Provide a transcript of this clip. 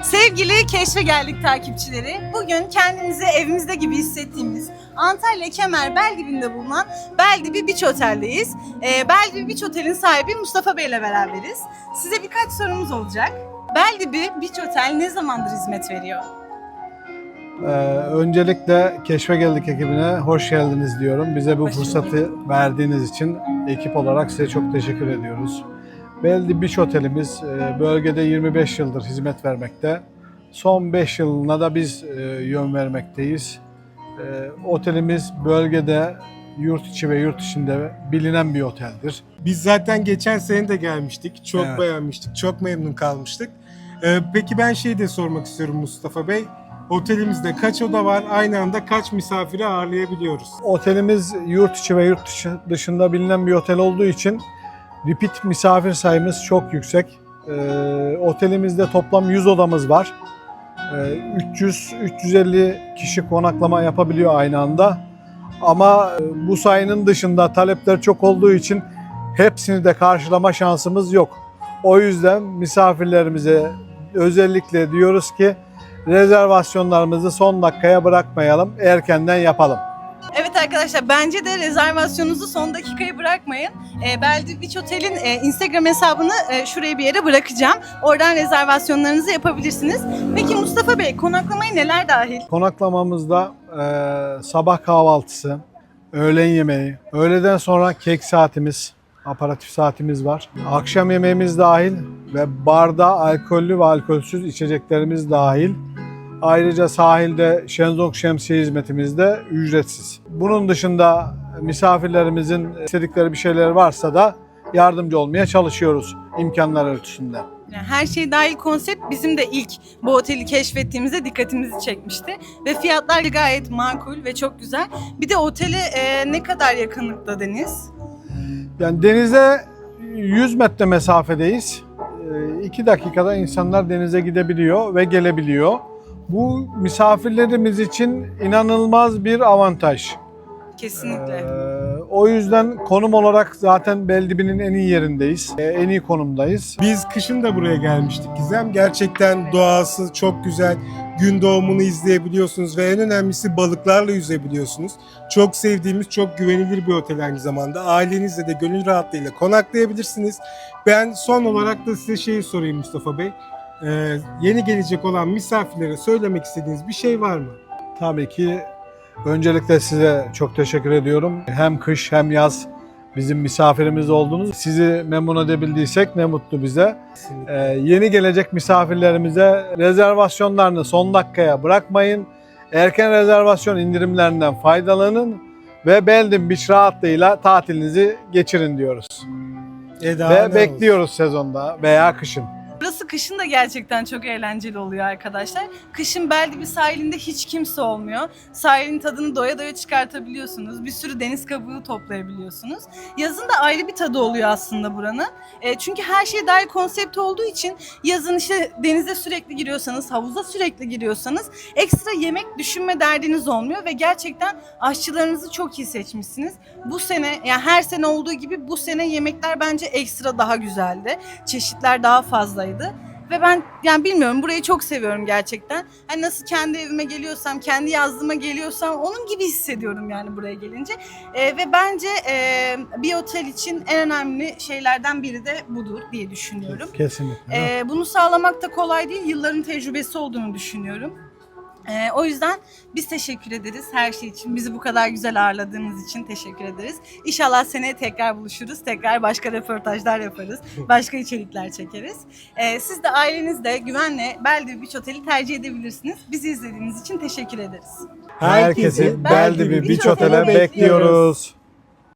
Sevgili Keşfe Geldik takipçileri, bugün kendimizi evimizde gibi hissettiğimiz Antalya Kemer Beldibinde bulunan Beldibi Beach Otel'deyiz. Ee, Beldibi Beach Otel'in sahibi Mustafa Bey ile beraberiz. Size birkaç sorumuz olacak. Beldibi Beach Otel ne zamandır hizmet veriyor? Ee, öncelikle Keşfe Geldik ekibine hoş geldiniz diyorum. Bize bu Hoş fırsatı verdiğiniz için ekip olarak size çok teşekkür ediyoruz. Beldi Beach Otelimiz e, bölgede 25 yıldır hizmet vermekte. Son 5 yılına da biz e, yön vermekteyiz. E, Otelimiz bölgede yurt içi ve yurt dışında bilinen bir oteldir. Biz zaten geçen sene de gelmiştik. Çok Evet. beğenmiştik. Çok memnun kalmıştık. Peki ben şey de sormak istiyorum Mustafa Bey. Otelimizde kaç oda var? Aynı anda kaç misafiri ağırlayabiliyoruz? Otelimiz yurt içi ve yurt dışı- dışında bilinen bir otel olduğu için repeat misafir sayımız çok yüksek. Ee, otelimizde toplam 100 odamız var. Ee, 300-350 kişi konaklama yapabiliyor aynı anda. Ama e, bu sayının dışında talepler çok olduğu için hepsini de karşılama şansımız yok. O yüzden misafirlerimize özellikle diyoruz ki rezervasyonlarımızı son dakikaya bırakmayalım, erkenden yapalım. Arkadaşlar bence de rezervasyonunuzu son dakikaya bırakmayın. E, Beldibi Beach Otel'in e, Instagram hesabını e, şuraya bir yere bırakacağım. Oradan rezervasyonlarınızı yapabilirsiniz. Peki Mustafa Bey konaklamaya neler dahil? Konaklamamızda e, sabah kahvaltısı, öğlen yemeği, öğleden sonra kek saatimiz, aparatif saatimiz var. Akşam yemeğimiz dahil ve barda alkollü ve alkolsüz içeceklerimiz dahil. Ayrıca sahilde şenzong şemsiye hizmetimiz de ücretsiz. Bunun dışında misafirlerimizin istedikleri bir şeyler varsa da yardımcı olmaya çalışıyoruz imkanlar ölçüsünde. Yani her şey dahil konsept bizim de ilk bu oteli keşfettiğimizde dikkatimizi çekmişti. Ve fiyatlar gayet makul ve çok güzel. Bir de otele e, ne kadar yakınlıkta deniz? Yani denize 100 metre mesafedeyiz. 2 dakikada insanlar denize gidebiliyor ve gelebiliyor. Bu misafirlerimiz için inanılmaz bir avantaj. Kesinlikle. Ee, o yüzden konum olarak zaten Beldibi'nin en iyi yerindeyiz. Ee, En iyi konumdayız. Biz kışın da buraya gelmiştik Gizem. Gerçekten doğası çok güzel. Gün doğumunu izleyebiliyorsunuz ve en önemlisi balıklarla yüzebiliyorsunuz. Çok sevdiğimiz, çok güvenilir bir otel aynı zamanda. Ailenizle de gönül rahatlığıyla konaklayabilirsiniz. Ben son olarak da size şeyi sorayım Mustafa Bey. Ee, yeni gelecek olan misafirlere söylemek istediğiniz bir şey var mı? Tabii ki öncelikle size çok teşekkür ediyorum. Hem kış hem yaz bizim misafirimiz oldunuz. Sizi memnun edebildiysek ne mutlu bize. Ee, yeni gelecek misafirlerimize rezervasyonlarını son dakikaya bırakmayın. Erken rezervasyon indirimlerinden faydalanın ve Beldim Beach rahatlığıyla tatilinizi geçirin diyoruz. Eda ve ne olsun? bekliyoruz sezonda veya kışın. Burası kışın da gerçekten çok eğlenceli oluyor arkadaşlar. Kışın Beldibi sahilinde hiç kimse olmuyor. Sahilin tadını doya doya çıkartabiliyorsunuz. Bir sürü deniz kabuğu toplayabiliyorsunuz. Yazın da ayrı bir tadı oluyor aslında buranın. E, çünkü her şey dahil konsept olduğu için yazın işte denize sürekli giriyorsanız, havuza sürekli giriyorsanız ekstra yemek düşünme derdiniz olmuyor ve gerçekten aşçılarınızı çok iyi seçmişsiniz. Bu sene yani her sene olduğu gibi bu sene yemekler bence ekstra daha güzeldi. Çeşitler daha fazlaydı. Ve ben yani bilmiyorum burayı çok seviyorum gerçekten. Hani nasıl kendi evime geliyorsam, kendi yazdığıma geliyorsam onun gibi hissediyorum yani buraya gelince. Ee, ve bence e, bir otel için en önemli şeylerden biri de budur diye düşünüyorum. Kesinlikle. Ee, bunu sağlamak da kolay değil. Yılların tecrübesi olduğunu düşünüyorum. Ee, o yüzden biz teşekkür ederiz her şey için. Bizi bu kadar güzel ağırladığınız için teşekkür ederiz. İnşallah seneye tekrar buluşuruz. Tekrar başka röportajlar yaparız. Başka içerikler çekeriz. Ee, siz de ailenizle güvenle Beldivi Beach Otel'i tercih edebilirsiniz. Bizi izlediğiniz için teşekkür ederiz. Herkesi Beldibi Beach Otel'e bekliyoruz.